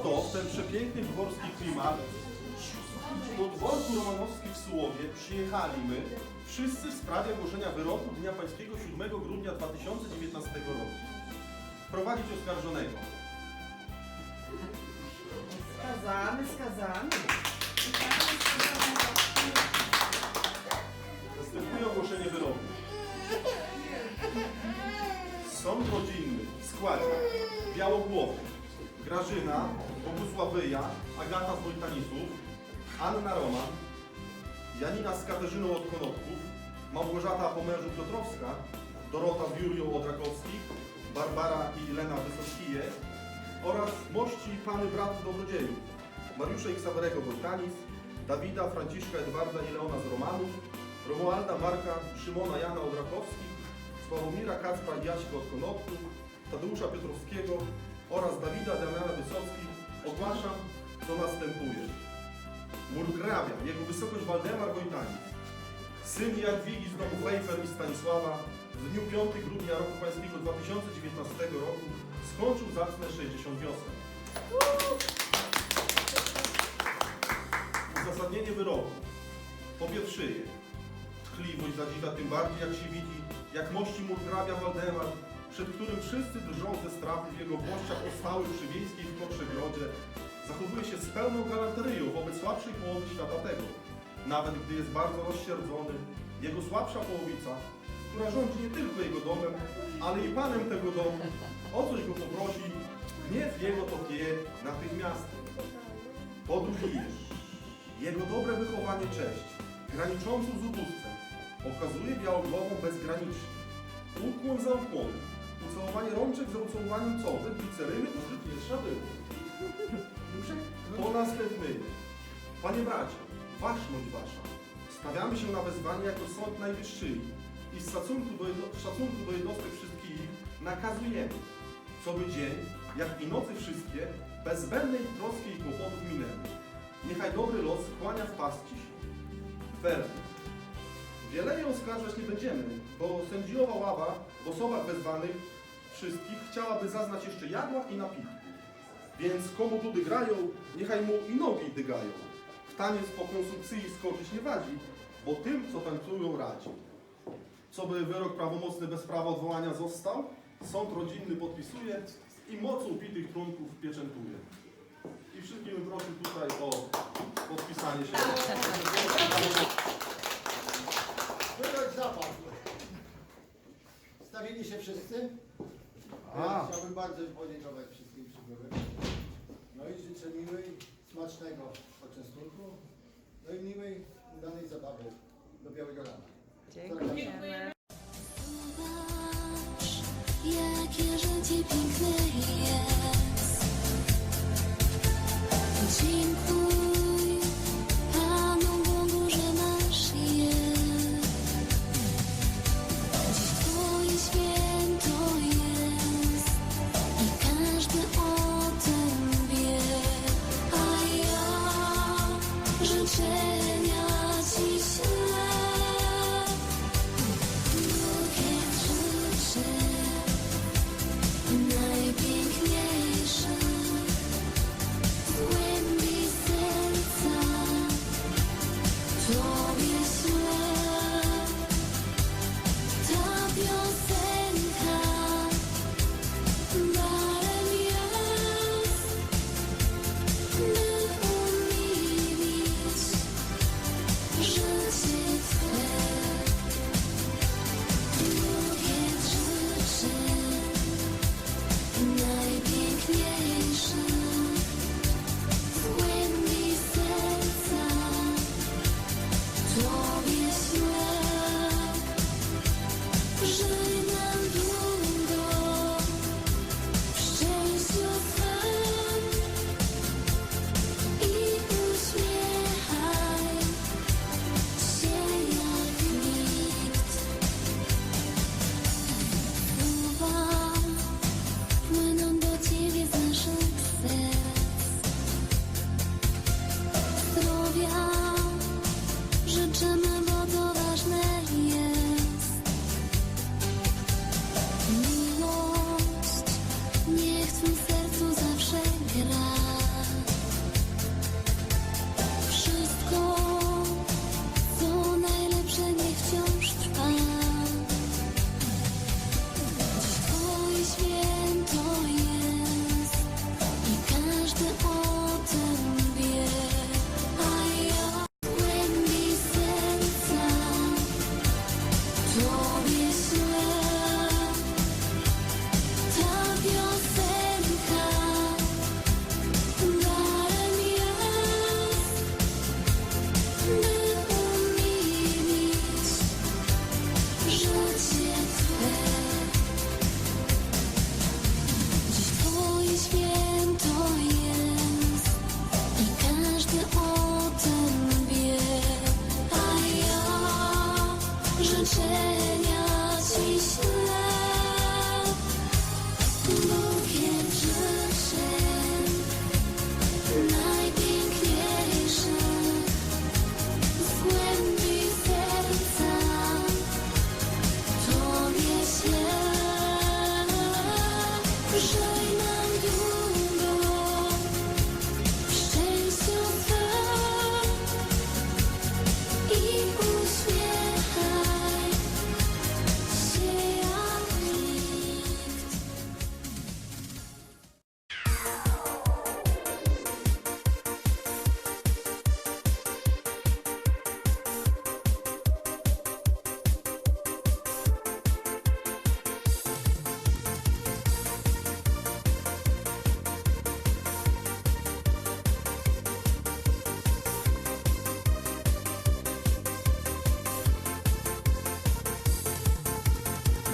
oto w ten przepiękny dworski klimat do dworku Romanowskich w Sułowie przyjechali my, wszyscy w sprawie ogłoszenia wyroku Dnia Pańskiego 7 grudnia 2019 roku. Prowadzić oskarżonego. Skazany, skazany. Następuje ogłoszenie wyroku. Sąd rodzinny w składzie Białogłowy, Grażyna, Bogusławyja, Agata z Wojtanisów, Anna Roman, Janina z Katarzyną od Konopków, Małgorzata po mężu Piotrowska, Dorota z Jurią od Rakowskich, Barbara i Lena Wysockie oraz mości pany brat Dobrodziejów, Mariusza i Ksawerego Wojtanis, Dawida, Franciszka, Edwarda i Leona z Romanów, Romualda, Marka, Szymona, Jana od Rakowskich, Sławomira, Kacpra i Jaśka od Konopków, Tadeusza Piotrowskiego oraz Dawida, Damiana Wysockich ogłaszam, co następuje. Murgrabia, jego wysokość Waldemar Wojtanis, syn Jadwigi z domu Wejfer i Stanisława w dniu 5 grudnia roku pańskiego 2019 roku skończył zacne 60 wiosen. Uzasadnienie wyroku. Po pierwsze, tchliwość zadziwia tym bardziej, jak się widzi, jak mości murgrabia Waldemar, przed którym wszyscy drżą ze strachu w jego włościach ostały przy wiejskiej w Kotrzegrodzie, zachowuje się z pełną galanterią wobec słabszej połowy świata tego. Nawet gdy jest bardzo rozsierdzony, jego słabsza połowica, która rządzi nie tylko jego domem, ale i panem tego domu, o coś go poprosi, gniew jego to pije natychmiast. Po drugie, jego dobre wychowanie cześć, graniczącą z ubóstwem, okazuje białogłową bezgranicznie. Ukłon za ukłonem, ucałowanie rączek za ucałowaniem co? Według Ceryny to pierwsza było. Po następnym. Panie bracie, waszność wasza, stawiamy się na wezwanie jako sąd najwyższy i z szacunku do, jedno, w szacunku do jednostek wszystkich nakazujemy, co by dzień, jak i nocy wszystkie, bez zbędnej troski i kłopotów minęły. Niechaj dobry los kłania w pas ci się. Werdykt. Wiele jej oskarżać nie będziemy, bo sędziowa ława w osobach wezwanych wszystkich chciałaby zaznać jeszcze jadła i napitku. Więc komu tu dygrają, niechaj mu i nogi dygają. W taniec po konsumpcji skoczyć nie wadzi, bo tym, co tańcują, radzi. Co by wyrok prawomocny bez prawa odwołania został, sąd rodzinny podpisuje i mocą bitych trunków pieczętuje. I wszystkim prosił tutaj o podpisanie się. Wyrok zapadł. Stawili się wszyscy? Ja chciałbym bardzo podziękować wszystkim przybyłym. No i życzę miłej, smacznego poczęstunku. No i miłej, udanej zabawy do białego rana. Dziękujemy. Zobacz, jakie życie piękne jest.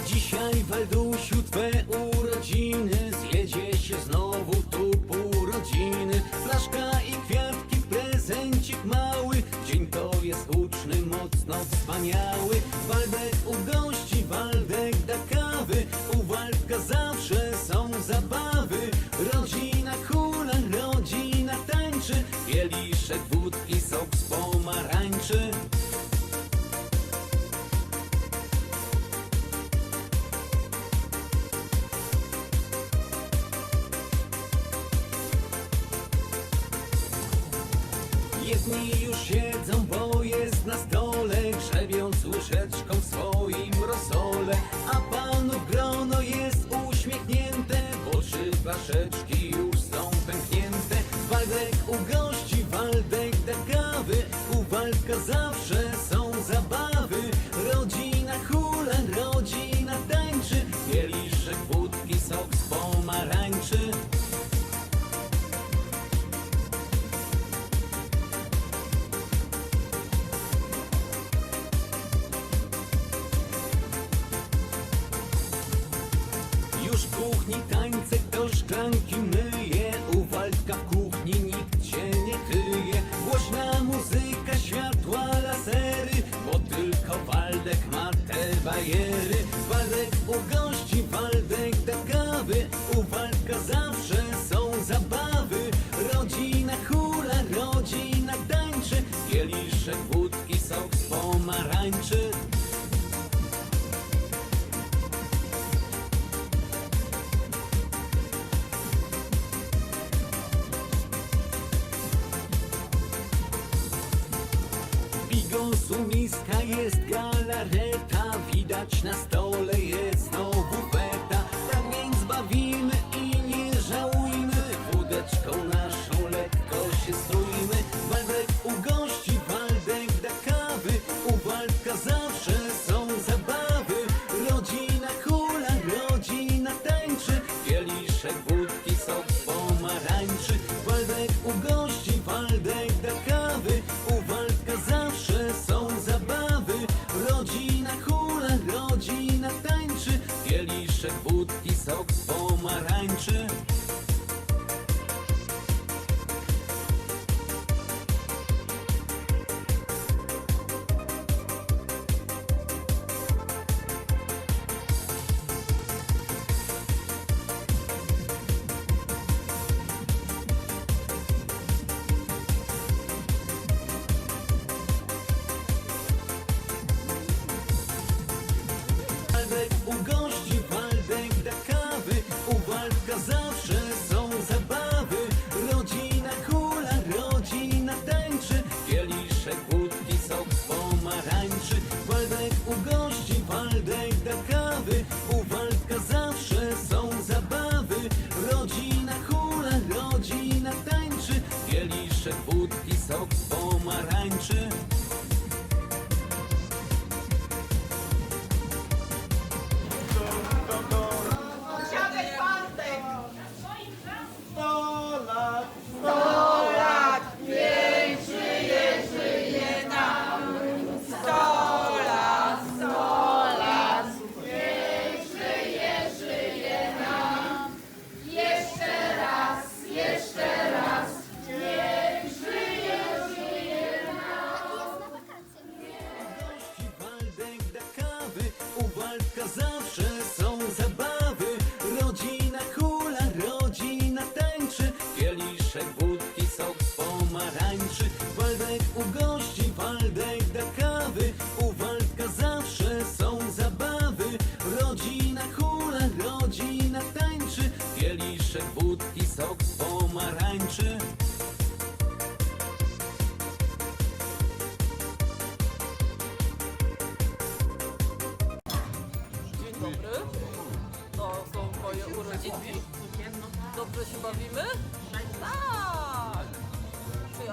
Dzisiaj Waldusiu twe urodziny Zjedzie się znowu tu pół rodziny. Flaszka i kwiatki, prezencik mały Dzień to jest huczny, mocno wspaniały Jedni już siedzą, bo jest na stole Grzebiąc łyżeczką w swoim rosole. A panów grono jest uśmiechnięte Bo trzy flaszeczki już są pęknięte. Waldek u gości, Waldek da kawy U Waldka zawsze Bigosu miska jest galareta Widać na stole jest znowu feta. Tak więc bawimy i nie żałujmy Wódeczką naszą lekko się strójmy Waldek u gości, Waldek da kawy U Waldka zawsze są zabawy. Rodzina hula, rodzina tańczy Kieliszek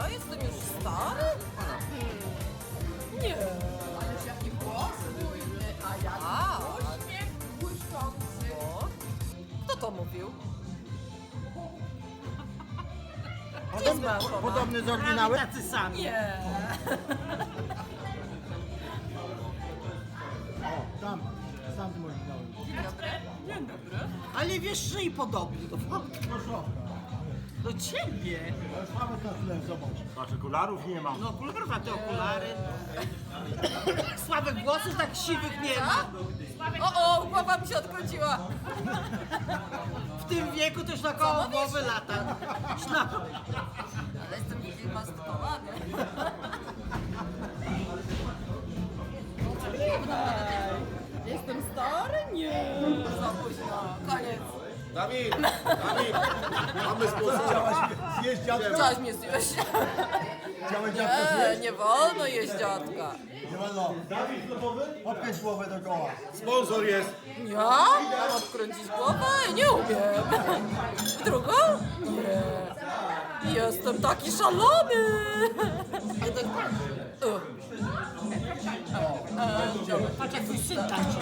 ja jestem już stary? Hmm. Nie. Ależ jaki głos bujny, a jak A. uśmiech błyszczący. Kto to mówił? Moja żona? Podobny z oryginałem? Tacy sami. Nie. O, tam, z tamtym oryginałem. Dzień dobry. Ale wiesz, że i podobny do Do ciebie. Mamy chwilę, zobacz. Patrz, okularów nie mam. No kurwa, te okulary. Słabych włosów tak siwych nie ma. O, o, głowa mi się odkręciła. W tym wieku też na koło głowy lata. Szlak. Ale jestem wymaskowany. Jestem stary? Nie. Za późno. Dawid! Dawid! Mamy sponsora. Chciałaś zjeść dziadka? Chciałaś mnie zjeść? Chciałeś dziadka Nie, zjeść? nie wolno jeść dziadka. Nie wolno. Dawid gotowy? Odkręć głowę do koła. Sponsor jest. Ja? Odkręcić głowę? Nie umiem. Drugą? Nie. Jestem taki szalony. O. Patrz jak twój syn tańczy.